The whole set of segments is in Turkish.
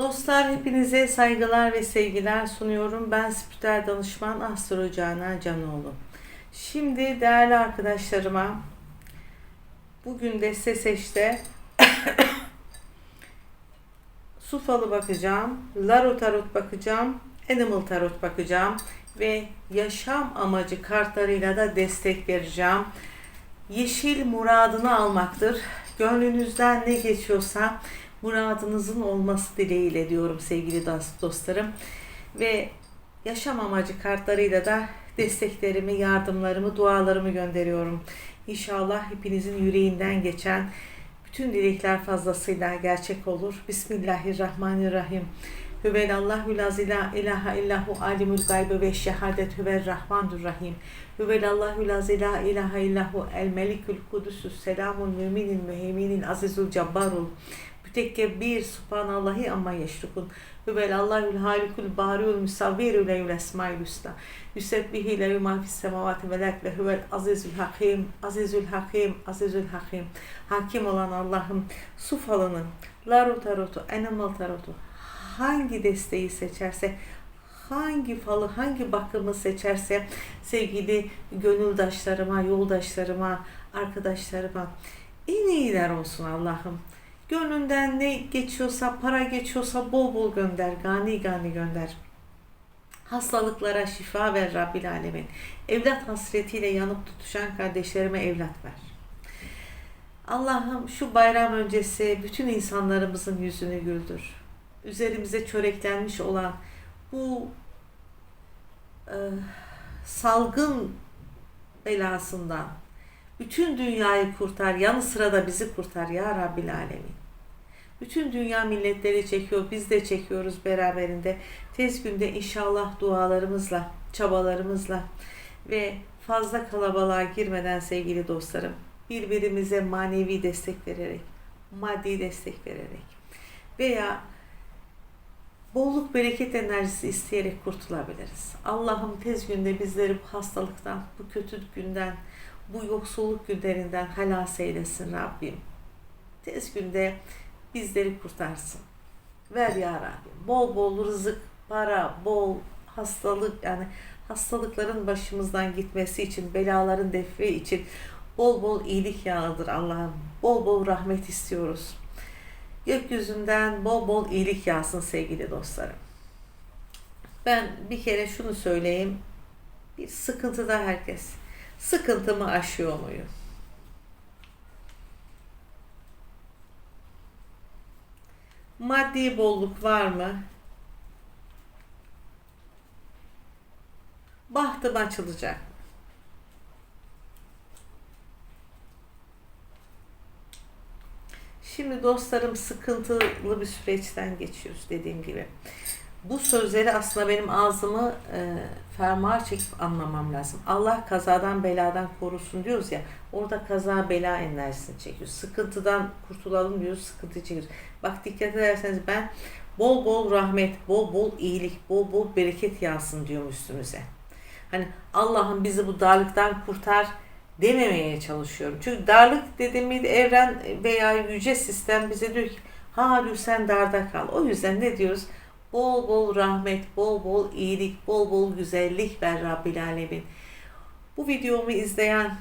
Dostlar hepinize saygılar ve sevgiler sunuyorum. Ben spiritüel danışman Astro Canan Canoğlu. Şimdi değerli arkadaşlarıma bugün de Seseş'te su falı bakacağım, Laro Tarot bakacağım, Animal Tarot bakacağım ve yaşam amacı kartlarıyla da destek vereceğim. Yeşil muradını almaktır. Gönlünüzden ne geçiyorsa muradınızın olması dileğiyle diyorum sevgili dost- dostlarım. Ve yaşam amacı kartlarıyla da desteklerimi, yardımlarımı, dualarımı gönderiyorum. İnşallah hepinizin yüreğinden geçen bütün dilekler fazlasıyla gerçek olur. Bismillahirrahmanirrahim. Hüvelallahü lazila ilaha illahu alimul gaybe ve şehadet hüvel rahmandur rahim. Hüvelallahü lazila ilaha illahu el melikül kudüsüs selamul müminil müheyminil azizul cabbarul. Mütekkebbir subhanallahi amma yeşrukun. Hüvelallahül halikul bariul musavvirü leyül esmail üsta. Yüsebbihi leyü ma fis semavati ve huvel azizül hakim, azizül hakim, azizül hakim. Hakim olan Allah'ım su falını, laro tarotu, animal tarotu hangi desteği seçerse hangi falı, hangi bakımı seçerse sevgili gönüldaşlarıma, yoldaşlarıma, arkadaşlarıma en iyiler olsun Allah'ım. Gönlünden ne geçiyorsa, para geçiyorsa bol bol gönder, gani gani gönder. Hastalıklara şifa ver Rabbil Alemin. Evlat hasretiyle yanıp tutuşan kardeşlerime evlat ver. Allah'ım şu bayram öncesi bütün insanlarımızın yüzünü güldür. Üzerimize çöreklenmiş olan bu e, salgın belasından bütün dünyayı kurtar, yanı sıra da bizi kurtar ya Rabbil Alemin. Bütün dünya milletleri çekiyor, biz de çekiyoruz beraberinde. Tez günde inşallah dualarımızla, çabalarımızla ve fazla kalabalığa girmeden sevgili dostlarım, birbirimize manevi destek vererek, maddi destek vererek veya bolluk bereket enerjisi isteyerek kurtulabiliriz. Allah'ım tez günde bizleri bu hastalıktan, bu kötü günden, bu yoksulluk günlerinden halas eylesin Rabbim. Tez günde bizleri kurtarsın. Ver ya Rabbim. Bol bol rızık, para, bol hastalık yani hastalıkların başımızdan gitmesi için, belaların defi için bol bol iyilik yağdır Allah'ım. Bol bol rahmet istiyoruz. Gökyüzünden bol bol iyilik yağsın sevgili dostlarım. Ben bir kere şunu söyleyeyim. Bir sıkıntıda herkes. Sıkıntımı aşıyor muyum? Maddi bolluk var mı? Bahtım açılacak? Şimdi dostlarım sıkıntılı bir süreçten geçiyoruz dediğim gibi. Bu sözleri aslında benim ağzımı e, fermuar çekip anlamam lazım. Allah kazadan beladan korusun diyoruz ya. Orada kaza bela enerjisini çekiyoruz. Sıkıntıdan kurtulalım diyoruz, sıkıntı çekiyoruz. Bak dikkat ederseniz ben bol bol rahmet, bol bol iyilik, bol bol bereket yağsın diyorum üstümüze. Hani Allah'ım bizi bu darlıktan kurtar dememeye çalışıyorum. Çünkü darlık dediğimde evren veya yüce sistem bize diyor ki ha diyor sen darda kal. O yüzden ne diyoruz? Bol bol rahmet, bol bol iyilik, bol bol güzellik ver Rabbil Alemin. Bu videomu izleyen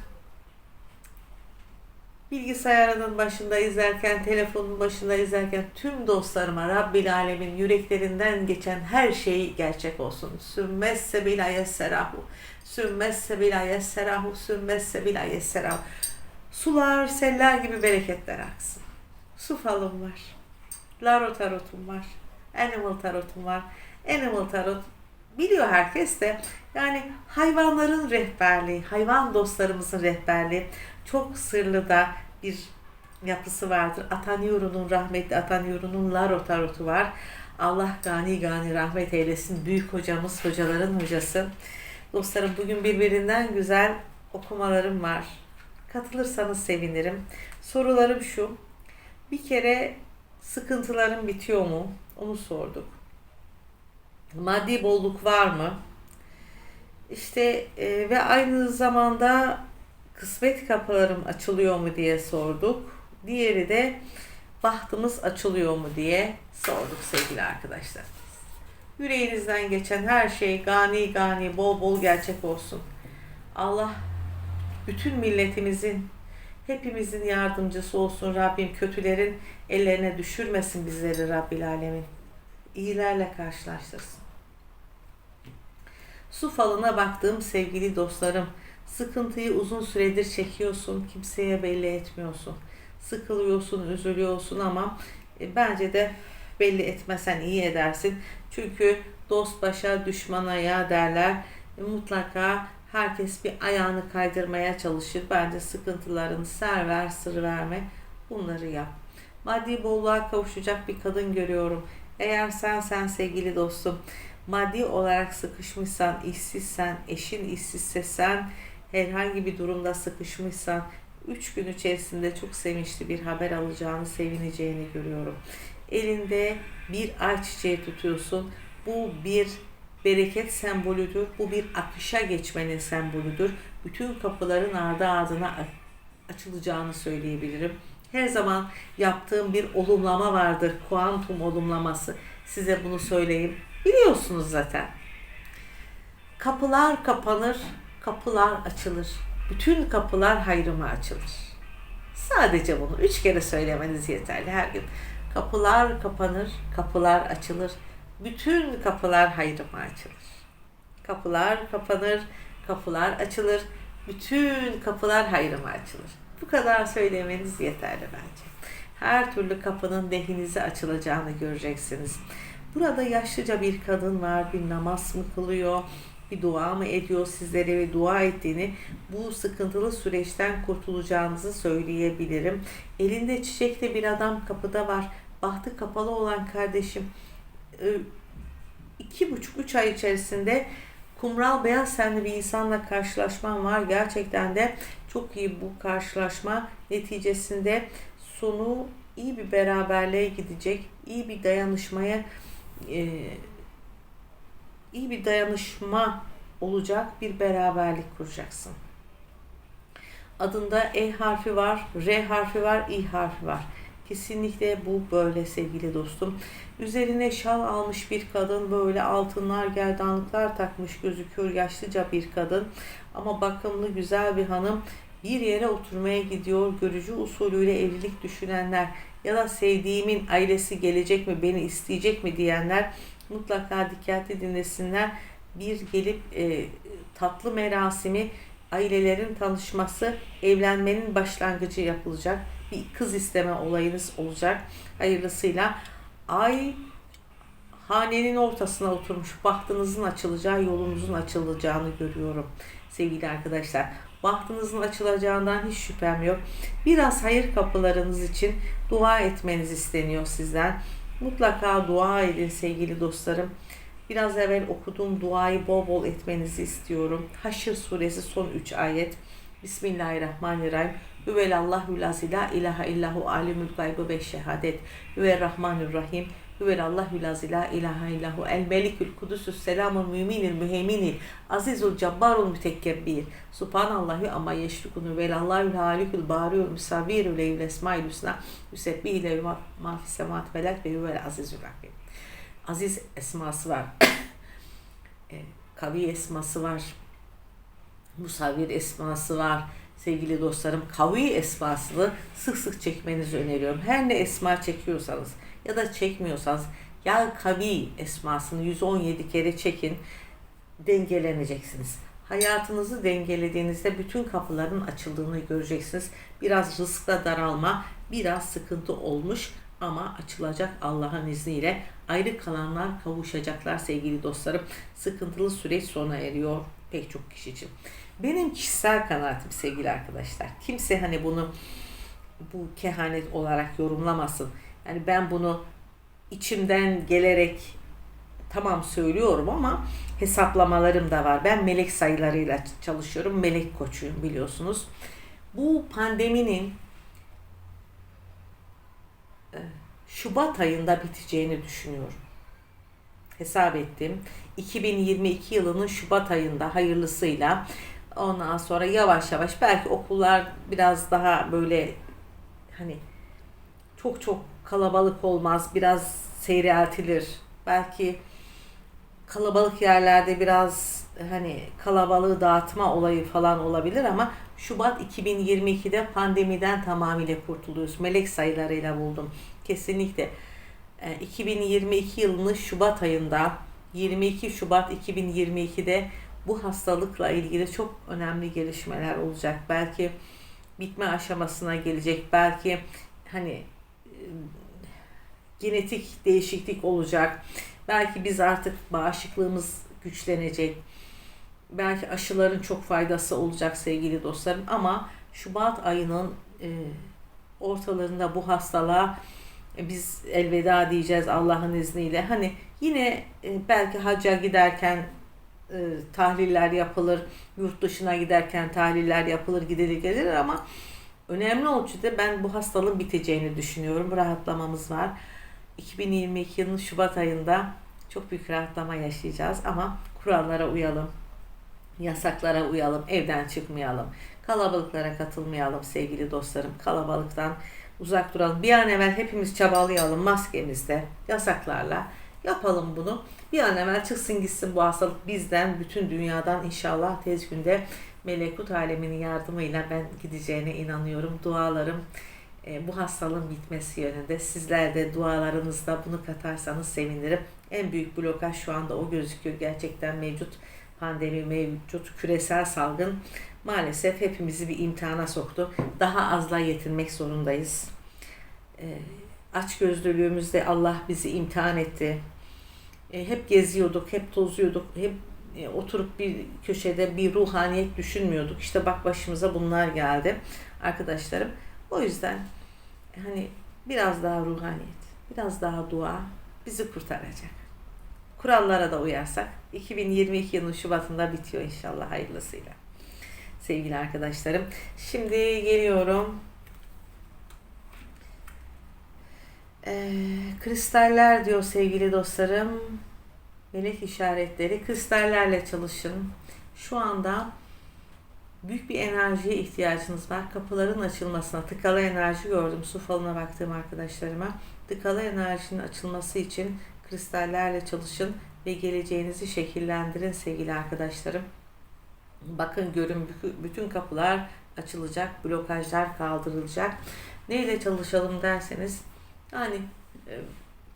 bilgisayarının başında izlerken, telefonun başında izlerken tüm dostlarıma Rabbil Alemin yüreklerinden geçen her şey gerçek olsun. Sümmesse bila yesserahu. Sümmesse bila yesserahu. Sümmesse bila yesserahu. Sular, seller gibi bereketler aksın. Su falım var. Laro tarotum var. Animal tarotum var. Animal tarot biliyor herkes de yani hayvanların rehberliği, hayvan dostlarımızın rehberliği çok sırlı da bir yapısı vardır. Atanyuru'nun rahmetli Atanyuru'nun Laro tarotu var. Allah gani gani rahmet eylesin. Büyük hocamız, hocaların hocası. Dostlarım bugün birbirinden güzel okumalarım var. Katılırsanız sevinirim. Sorularım şu. Bir kere sıkıntılarım bitiyor mu? Onu sorduk. Maddi bolluk var mı? İşte e, ve aynı zamanda kısmet kapılarım açılıyor mu diye sorduk. Diğeri de bahtımız açılıyor mu diye sorduk sevgili arkadaşlar. Yüreğinizden geçen her şey gani gani bol bol gerçek olsun. Allah bütün milletimizin hepimizin yardımcısı olsun. Rabbim kötülerin ellerine düşürmesin bizleri Rabbil Alemin. İyilerle karşılaştırsın. Su falına baktığım sevgili dostlarım, sıkıntıyı uzun süredir çekiyorsun, kimseye belli etmiyorsun. Sıkılıyorsun, üzülüyorsun ama e, bence de belli etmesen iyi edersin. Çünkü dost başa düşman ayağı derler. E, mutlaka herkes bir ayağını kaydırmaya çalışır. Bence sıkıntılarını ser ver, sır verme. Bunları yap. Maddi bolluğa kavuşacak bir kadın görüyorum. Eğer sen sen sevgili dostum maddi olarak sıkışmışsan, işsizsen, eşin işsizse sen herhangi bir durumda sıkışmışsan 3 gün içerisinde çok sevinçli bir haber alacağını, sevineceğini görüyorum. Elinde bir ay çiçeği tutuyorsun. Bu bir bereket sembolüdür. Bu bir akışa geçmenin sembolüdür. Bütün kapıların ardı ardına açılacağını söyleyebilirim. Her zaman yaptığım bir olumlama vardır. Kuantum olumlaması. Size bunu söyleyeyim. Biliyorsunuz zaten. Kapılar kapanır, kapılar açılır. Bütün kapılar hayrıma açılır. Sadece bunu üç kere söylemeniz yeterli her gün. Kapılar kapanır, kapılar açılır. Bütün kapılar hayrıma açılır. Kapılar kapanır, kapılar açılır. Bütün kapılar hayrıma açılır. Bu kadar söylemeniz yeterli bence. Her türlü kapının lehinize açılacağını göreceksiniz. Burada yaşlıca bir kadın var, bir namaz mı kılıyor, bir dua mı ediyor sizlere ve dua ettiğini bu sıkıntılı süreçten kurtulacağınızı söyleyebilirim. Elinde çiçekli bir adam kapıda var. Bahtı kapalı olan kardeşim iki buçuk üç ay içerisinde kumral beyaz senli bir insanla karşılaşman var. Gerçekten de çok iyi bu karşılaşma neticesinde sonu iyi bir beraberliğe gidecek, iyi bir dayanışmaya e, iyi bir dayanışma olacak bir beraberlik kuracaksın. Adında E harfi var, R harfi var, İ harfi var. Kesinlikle bu böyle sevgili dostum. Üzerine şal almış bir kadın böyle altınlar, gerdanlıklar takmış gözüküyor yaşlıca bir kadın. Ama bakımlı güzel bir hanım bir yere oturmaya gidiyor. Görücü usulüyle evlilik düşünenler ya da sevdiğimin ailesi gelecek mi, beni isteyecek mi diyenler mutlaka dikkatli dinlesinler. Bir gelip e, tatlı merasimi, ailelerin tanışması, evlenmenin başlangıcı yapılacak. Bir kız isteme olayınız olacak. Hayırlısıyla ay hanenin ortasına oturmuş bahtınızın açılacağı, yolunuzun açılacağını görüyorum sevgili arkadaşlar. Bahtınızın açılacağından hiç şüphem yok. Biraz hayır kapılarınız için dua etmeniz isteniyor sizden. Mutlaka dua edin sevgili dostlarım. Biraz evvel okuduğum duayı bol bol etmenizi istiyorum. Haşr suresi son 3 ayet. Bismillahirrahmanirrahim. Hüvelallahü la ilahe illahu alimul gaybı ve şehadet. Hüverrahmanirrahim. Hüvelallahü la ilahe illahu el melikül kudüsüs selamul müminil müheminil azizul cabbarul mütekkebbir. Subhanallahu ama yeşrikunu velallahü halikül bariul müsavvirü leyül esmail hüsna yüsebbihi lehu ma fis semat velak ve huvel azizul rahim. Aziz esması var. E, kavi esması var. Musavvir esması var sevgili dostlarım kavi esmasını sık sık çekmenizi öneriyorum. Her ne esma çekiyorsanız ya da çekmiyorsanız ya kavi esmasını 117 kere çekin dengeleneceksiniz. Hayatınızı dengelediğinizde bütün kapıların açıldığını göreceksiniz. Biraz rızkla daralma, biraz sıkıntı olmuş ama açılacak Allah'ın izniyle. Ayrı kalanlar kavuşacaklar sevgili dostlarım. Sıkıntılı süreç sona eriyor pek çok kişi için. Benim kişisel kanaatim sevgili arkadaşlar. Kimse hani bunu bu kehanet olarak yorumlamasın. Yani ben bunu içimden gelerek tamam söylüyorum ama hesaplamalarım da var. Ben melek sayılarıyla çalışıyorum. Melek koçuyum biliyorsunuz. Bu pandeminin e, Şubat ayında biteceğini düşünüyorum. Hesap ettim. 2022 yılının Şubat ayında hayırlısıyla ondan sonra yavaş yavaş belki okullar biraz daha böyle hani çok çok kalabalık olmaz. Biraz seyreltilir. Belki kalabalık yerlerde biraz hani kalabalığı dağıtma olayı falan olabilir ama Şubat 2022'de pandemiden tamamıyla kurtuluyoruz. Melek sayılarıyla buldum. Kesinlikle. E, 2022 yılının Şubat ayında 22 Şubat 2022'de bu hastalıkla ilgili çok önemli gelişmeler olacak. Belki bitme aşamasına gelecek. Belki hani e, genetik değişiklik olacak. Belki biz artık bağışıklığımız güçlenecek. Belki aşıların çok faydası olacak sevgili dostlarım ama Şubat ayının e, ortalarında bu hastalığa e, biz elveda diyeceğiz Allah'ın izniyle. Hani yine e, belki hacca giderken e, tahliller yapılır, yurt dışına giderken tahliller yapılır, gidilir gelir ama önemli ölçüde ben bu hastalığın biteceğini düşünüyorum. Rahatlamamız var. 2022 yılının Şubat ayında çok büyük rahatlama yaşayacağız ama kurallara uyalım, yasaklara uyalım, evden çıkmayalım, kalabalıklara katılmayalım sevgili dostlarım. Kalabalıktan uzak duralım. Bir an evvel hepimiz çabalayalım maskemizde, yasaklarla yapalım bunu. Bir an evvel çıksın gitsin bu hastalık bizden, bütün dünyadan inşallah tez günde melekut aleminin yardımıyla ben gideceğine inanıyorum. Dualarım e, bu hastalığın bitmesi yönünde. Sizler de dualarınızda bunu katarsanız sevinirim. En büyük blokaj şu anda o gözüküyor. Gerçekten mevcut pandemi, mevcut küresel salgın maalesef hepimizi bir imtihana soktu. Daha azla yetinmek zorundayız. E, aç gözlülüğümüzde Allah bizi imtihan etti. E, hep geziyorduk, hep tozuyorduk, hep e, oturup bir köşede bir ruhaniyet düşünmüyorduk. İşte bak başımıza bunlar geldi arkadaşlarım. O yüzden hani biraz daha ruhaniyet, biraz daha dua bizi kurtaracak. Kurallara da uyarsak 2022 yılının Şubat'ında bitiyor inşallah hayırlısıyla. Sevgili arkadaşlarım. Şimdi geliyorum. Ee, kristaller diyor sevgili dostlarım. Melek işaretleri. Kristallerle çalışın. Şu anda büyük bir enerjiye ihtiyacınız var. Kapıların açılmasına, tıkalı enerji gördüm su falına baktığım arkadaşlarıma. Tıkalı enerjinin açılması için kristallerle çalışın ve geleceğinizi şekillendirin sevgili arkadaşlarım. Bakın görün bütün kapılar açılacak, blokajlar kaldırılacak. Neyle çalışalım derseniz yani e,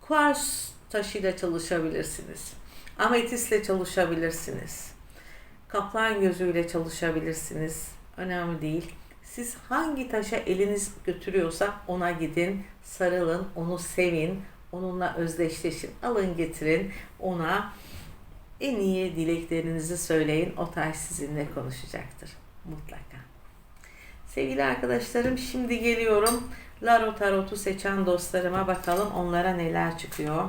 kuars taşıyla çalışabilirsiniz. Ametistle çalışabilirsiniz. Kaplan gözüyle çalışabilirsiniz. Önemli değil. Siz hangi taşa eliniz götürüyorsa ona gidin, sarılın, onu sevin, onunla özdeşleşin. Alın getirin ona en iyi dileklerinizi söyleyin. O taş sizinle konuşacaktır. Mutlaka. Sevgili arkadaşlarım şimdi geliyorum. Laro Tarot'u seçen dostlarıma bakalım onlara neler çıkıyor.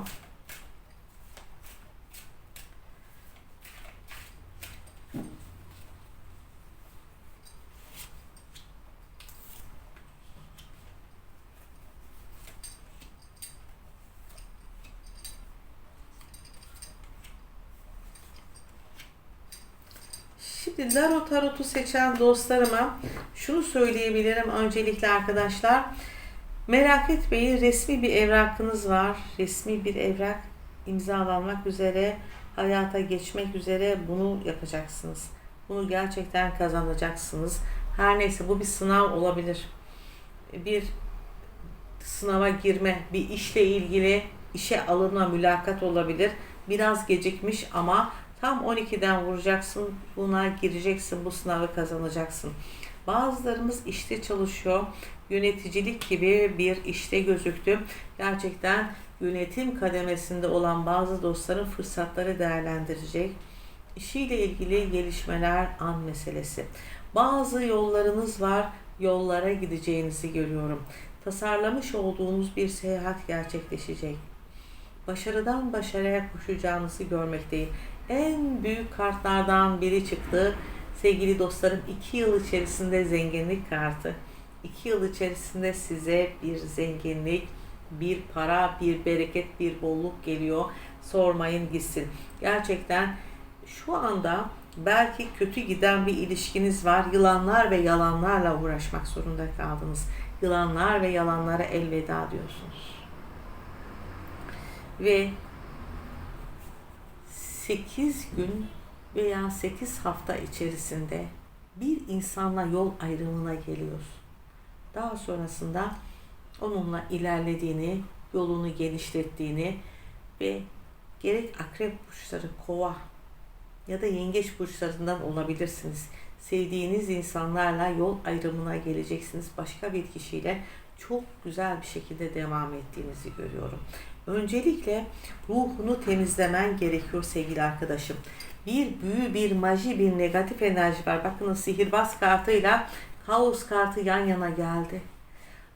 Şimdi Laro Tarot'u seçen dostlarıma şunu söyleyebilirim öncelikle arkadaşlar. Merak etmeyin resmi bir evrakınız var. Resmi bir evrak imzalanmak üzere, hayata geçmek üzere bunu yapacaksınız. Bunu gerçekten kazanacaksınız. Her neyse bu bir sınav olabilir. Bir sınava girme, bir işle ilgili işe alınma mülakat olabilir. Biraz gecikmiş ama Tam 12'den vuracaksın, buna gireceksin, bu sınavı kazanacaksın. Bazılarımız işte çalışıyor. Yöneticilik gibi bir işte gözüktü. Gerçekten yönetim kademesinde olan bazı dostların fırsatları değerlendirecek. İşiyle ilgili gelişmeler an meselesi. Bazı yollarınız var, yollara gideceğinizi görüyorum. Tasarlamış olduğunuz bir seyahat gerçekleşecek. Başarıdan başarıya koşacağınızı görmekteyim en büyük kartlardan biri çıktı. Sevgili dostlarım iki yıl içerisinde zenginlik kartı. İki yıl içerisinde size bir zenginlik, bir para, bir bereket, bir bolluk geliyor. Sormayın gitsin. Gerçekten şu anda belki kötü giden bir ilişkiniz var. Yılanlar ve yalanlarla uğraşmak zorunda kaldınız. yılanlar ve yalanlara elveda diyorsunuz. Ve 8 gün veya 8 hafta içerisinde bir insanla yol ayrımına geliyorsun. Daha sonrasında onunla ilerlediğini, yolunu genişlettiğini ve gerek akrep burçları, kova ya da yengeç burçlarından olabilirsiniz. Sevdiğiniz insanlarla yol ayrımına geleceksiniz. Başka bir kişiyle çok güzel bir şekilde devam ettiğinizi görüyorum. Öncelikle ruhunu temizlemen gerekiyor sevgili arkadaşım. Bir büyü, bir maji, bir negatif enerji var. Bakın sihirbaz kartıyla kaos kartı yan yana geldi.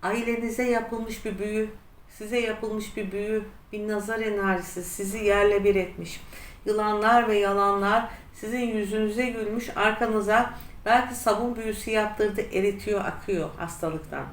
Ailenize yapılmış bir büyü, size yapılmış bir büyü, bir nazar enerjisi sizi yerle bir etmiş. Yılanlar ve yalanlar sizin yüzünüze gülmüş, arkanıza belki sabun büyüsü yaptırdı, eritiyor, akıyor hastalıktan.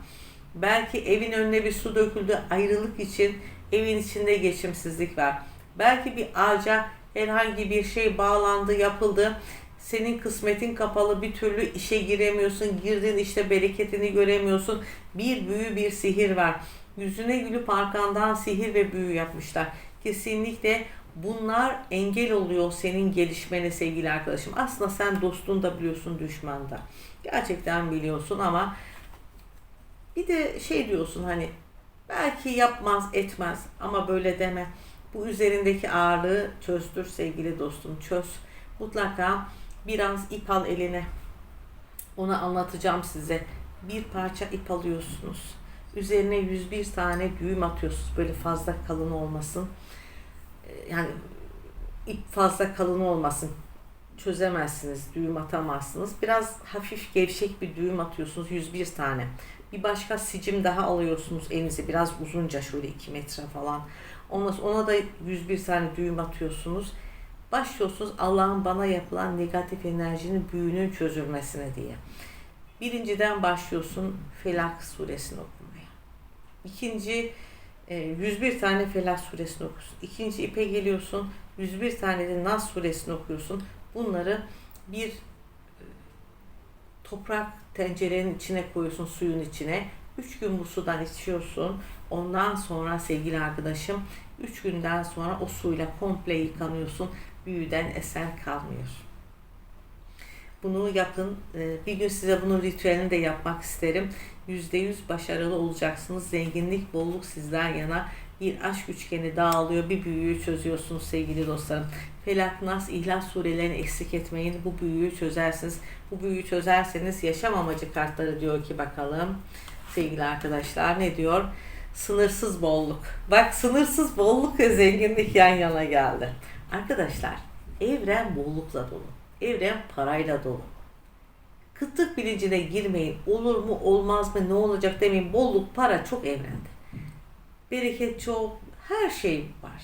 Belki evin önüne bir su döküldü, ayrılık için evin içinde geçimsizlik var. Belki bir ağaca herhangi bir şey bağlandı, yapıldı. Senin kısmetin kapalı bir türlü işe giremiyorsun. Girdin işte bereketini göremiyorsun. Bir büyü, bir sihir var. Yüzüne gülüp arkandan sihir ve büyü yapmışlar. Kesinlikle bunlar engel oluyor senin gelişmene sevgili arkadaşım. Aslında sen dostun da biliyorsun, düşman da. Gerçekten biliyorsun ama bir de şey diyorsun hani belki yapmaz etmez ama böyle deme. Bu üzerindeki ağırlığı çözdür sevgili dostum çöz. Mutlaka biraz ip al eline. Onu anlatacağım size. Bir parça ip alıyorsunuz. Üzerine 101 tane düğüm atıyorsunuz. Böyle fazla kalın olmasın. Ee, Yani ip fazla kalın olmasın. Çözemezsiniz, düğüm atamazsınız. Biraz hafif gevşek bir düğüm atıyorsunuz. 101 tane. Bir başka sicim daha alıyorsunuz elinize. Biraz uzunca şöyle 2 metre falan. Ona, ona da 101 tane düğüm atıyorsunuz. Başlıyorsunuz Allah'ın bana yapılan negatif enerjinin büyünün çözülmesine diye. Birinciden başlıyorsun Felak suresini okumaya. İkinci e, 101 tane Felak suresini okuyorsun. İkinci ipe geliyorsun 101 tane de Nas suresini okuyorsun. Bunları bir e, toprak tencerenin içine koyuyorsun suyun içine. Üç gün bu sudan içiyorsun. Ondan sonra sevgili arkadaşım 3 günden sonra o suyla komple yıkanıyorsun. Büyüden eser kalmıyor. Bunu yapın. Ee, Bir gün size bunun ritüelini de yapmak isterim. %100 başarılı olacaksınız. Zenginlik, bolluk sizden yana bir aşk üçgeni dağılıyor. Bir büyüyü çözüyorsunuz sevgili dostlarım. Felak, Nas, İhlas surelerini eksik etmeyin. Bu büyüyü çözersiniz. Bu büyüyü çözerseniz yaşam amacı kartları diyor ki bakalım. Sevgili arkadaşlar ne diyor? Sınırsız bolluk. Bak sınırsız bolluk ve zenginlik yan yana geldi. Arkadaşlar evren bollukla dolu. Evren parayla dolu. Kıtlık bilincine girmeyin. Olur mu olmaz mı ne olacak demeyin. Bolluk para çok evrende. Bereket çok. Her şey var.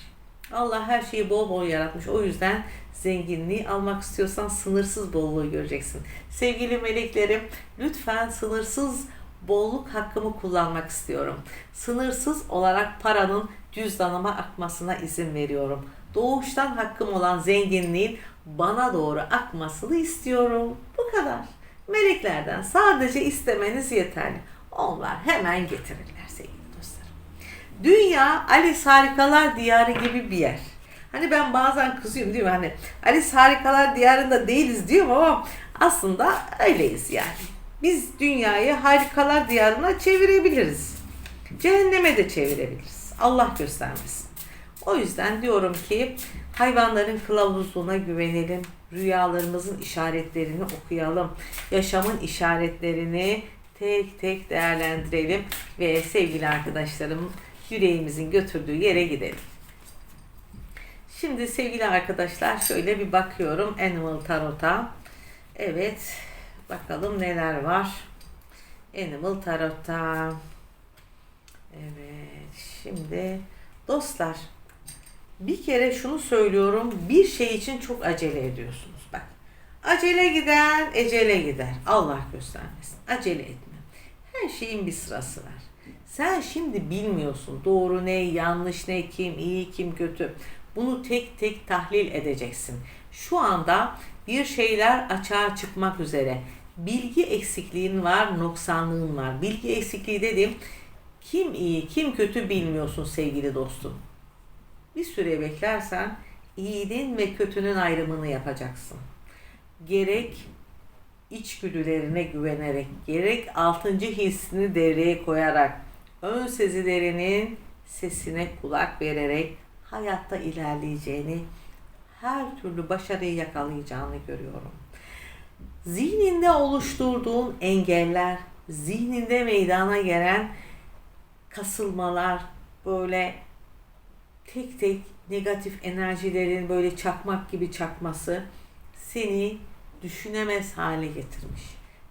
Allah her şeyi bol bol yaratmış. O yüzden zenginliği almak istiyorsan sınırsız bolluğu göreceksin. Sevgili meleklerim lütfen sınırsız bolluk hakkımı kullanmak istiyorum. Sınırsız olarak paranın cüzdanıma akmasına izin veriyorum. Doğuştan hakkım olan zenginliğin bana doğru akmasını istiyorum. Bu kadar. Meleklerden sadece istemeniz yeterli. Onlar hemen getirirler sevgili dostlarım. Dünya Alice Harikalar Diyarı gibi bir yer. Hani ben bazen kızıyorum değil mi? Hani Alice Harikalar Diyarı'nda değiliz diyorum ama aslında öyleyiz yani. Biz dünyayı harikalar diyarına çevirebiliriz. Cehenneme de çevirebiliriz. Allah göstermesin. O yüzden diyorum ki hayvanların kılavuzluğuna güvenelim. Rüyalarımızın işaretlerini okuyalım. Yaşamın işaretlerini tek tek değerlendirelim ve sevgili arkadaşlarım yüreğimizin götürdüğü yere gidelim. Şimdi sevgili arkadaşlar şöyle bir bakıyorum Animal Tarot'a. Evet bakalım neler var. Animal Tarot'ta. Evet şimdi dostlar bir kere şunu söylüyorum bir şey için çok acele ediyorsunuz. Bak acele giden ecele gider. Allah göstermesin. Acele etme. Her şeyin bir sırası var. Sen şimdi bilmiyorsun doğru ne, yanlış ne, kim iyi, kim kötü. Bunu tek tek tahlil edeceksin. Şu anda bir şeyler açığa çıkmak üzere. Bilgi eksikliğin var, noksanlığın var. Bilgi eksikliği dedim. Kim iyi, kim kötü bilmiyorsun sevgili dostum. Bir süre beklersen iyinin ve kötünün ayrımını yapacaksın. Gerek içgüdülerine güvenerek, gerek altıncı hissini devreye koyarak, ön sezilerinin sesine kulak vererek hayatta ilerleyeceğini, her türlü başarıyı yakalayacağını görüyorum. Zihninde oluşturduğun engeller, zihninde meydana gelen kasılmalar, böyle tek tek negatif enerjilerin böyle çakmak gibi çakması seni düşünemez hale getirmiş.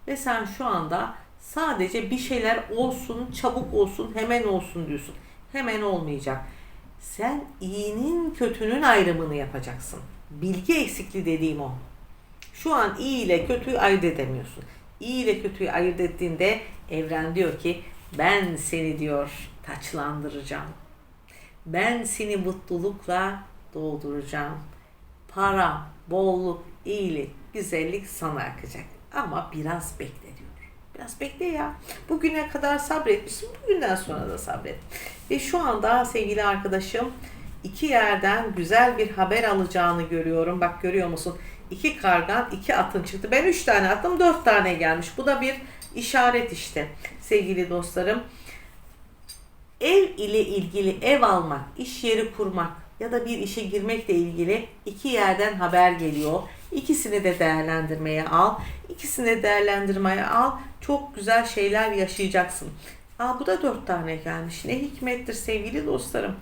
Ve sen şu anda sadece bir şeyler olsun, çabuk olsun, hemen olsun diyorsun. Hemen olmayacak. Sen iyinin kötünün ayrımını yapacaksın. Bilgi eksikliği dediğim o. Şu an iyi ile kötüyü ayırt edemiyorsun. İyi ile kötüyü ayırt ettiğinde evren diyor ki ben seni diyor taçlandıracağım. Ben seni mutlulukla dolduracağım. Para, bolluk, iyilik, güzellik sana akacak. Ama biraz bekle diyor. Biraz bekle ya. Bugüne kadar sabretmişsin. Bugünden sonra da sabret. Ve şu anda sevgili arkadaşım iki yerden güzel bir haber alacağını görüyorum. Bak görüyor musun? İki kargan, iki atın çıktı. Ben üç tane attım, dört tane gelmiş. Bu da bir işaret işte sevgili dostlarım. Ev ile ilgili ev almak, iş yeri kurmak ya da bir işe girmekle ilgili iki yerden haber geliyor. İkisini de değerlendirmeye al. İkisini değerlendirmeye al. Çok güzel şeyler yaşayacaksın. Aa, bu da dört tane gelmiş. Ne hikmettir sevgili dostlarım.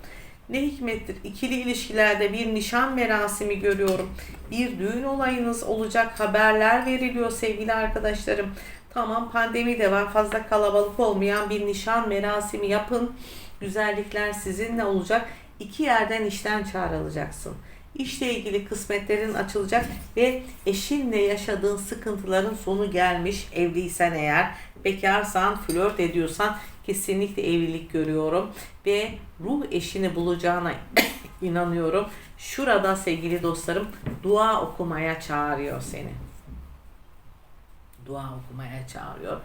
Ne hikmettir. İkili ilişkilerde bir nişan merasimi görüyorum. Bir düğün olayınız olacak. Haberler veriliyor sevgili arkadaşlarım. Tamam pandemi de var. Fazla kalabalık olmayan bir nişan merasimi yapın. Güzellikler sizinle olacak. İki yerden işten çağrılacaksın. İşle ilgili kısmetlerin açılacak ve eşinle yaşadığın sıkıntıların sonu gelmiş. Evliysen eğer, bekarsan, flört ediyorsan kesinlikle evlilik görüyorum ve ruh eşini bulacağına inanıyorum. Şurada sevgili dostlarım dua okumaya çağırıyor seni. Dua okumaya çağırıyor.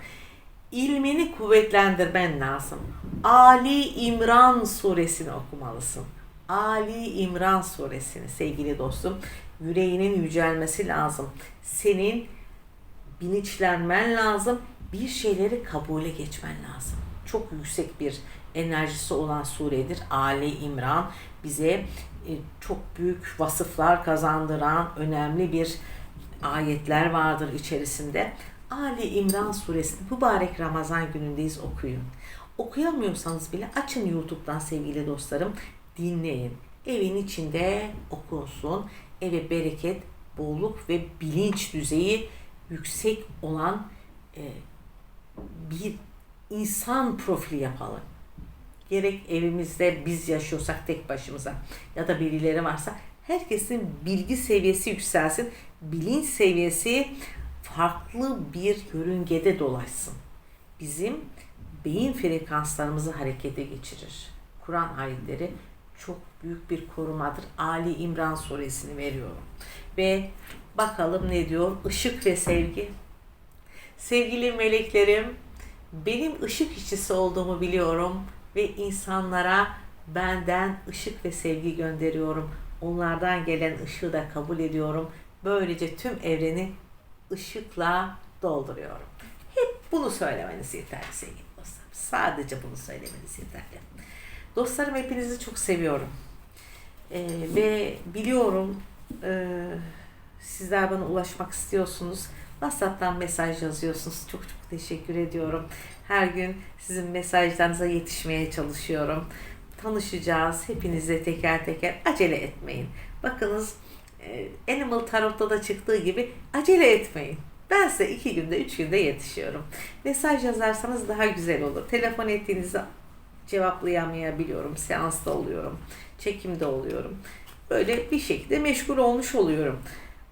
İlmini kuvvetlendirmen lazım. Ali İmran suresini okumalısın. Ali İmran suresini sevgili dostum. Yüreğinin yücelmesi lazım. Senin bilinçlenmen lazım. Bir şeyleri kabule geçmen lazım. Çok yüksek bir enerjisi olan suredir. Ali İmran bize e, çok büyük vasıflar kazandıran önemli bir ayetler vardır içerisinde. Ali İmran suresini mübarek Ramazan günündeyiz okuyun. Okuyamıyorsanız bile açın YouTube'dan sevgili dostlarım dinleyin. Evin içinde okunsun. Eve bereket, bolluk ve bilinç düzeyi yüksek olan e, bir insan profili yapalım. Gerek evimizde biz yaşıyorsak tek başımıza ya da birileri varsa herkesin bilgi seviyesi yükselsin. Bilinç seviyesi farklı bir yörüngede dolaşsın. Bizim beyin frekanslarımızı harekete geçirir. Kur'an ayetleri çok büyük bir korumadır. Ali İmran suresini veriyorum. Ve bakalım ne diyor? Işık ve sevgi. Sevgili meleklerim, benim ışık işçisi olduğumu biliyorum ve insanlara benden ışık ve sevgi gönderiyorum. Onlardan gelen ışığı da kabul ediyorum. Böylece tüm evreni ışıkla dolduruyorum. Hep bunu söylemeniz yeterli sevgili dostlarım. Sadece bunu söylemeniz yeterli. Dostlarım hepinizi çok seviyorum. Ee, ve biliyorum e, sizler bana ulaşmak istiyorsunuz. WhatsApp'tan mesaj yazıyorsunuz. Çok çok teşekkür ediyorum. Her gün sizin mesajlarınıza yetişmeye çalışıyorum. Tanışacağız. Hepinizle teker teker acele etmeyin. Bakınız e, Animal Tarot'ta da çıktığı gibi acele etmeyin. Ben size iki günde, üç günde yetişiyorum. Mesaj yazarsanız daha güzel olur. Telefon ettiğinizde cevaplayamayabiliyorum. Seansta oluyorum. Çekimde oluyorum. Böyle bir şekilde meşgul olmuş oluyorum.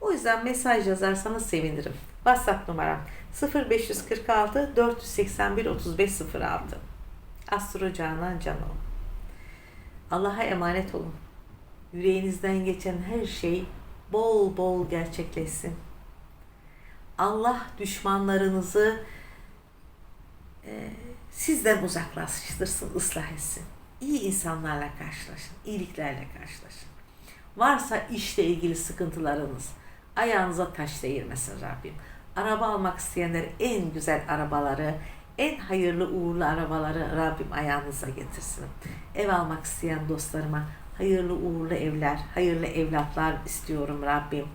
O yüzden mesaj yazarsanız sevinirim. WhatsApp numaram 0546 481 3506. Astro Canan Canoğlu. Allah'a emanet olun. Yüreğinizden geçen her şey bol bol gerçekleşsin. Allah düşmanlarınızı e, sizden uzaklaştırsın, ıslah etsin. İyi insanlarla karşılaşın, iyiliklerle karşılaşın. Varsa işle ilgili sıkıntılarınız, ayağınıza taş değirmesin Rabbim. Araba almak isteyenler en güzel arabaları, en hayırlı uğurlu arabaları Rabbim ayağınıza getirsin. Ev almak isteyen dostlarıma hayırlı uğurlu evler, hayırlı evlatlar istiyorum Rabbim.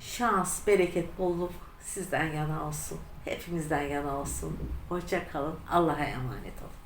Şans, bereket, bolluk sizden yana olsun. Hepimizden yana olsun. Hoşça kalın. Allah'a emanet olun.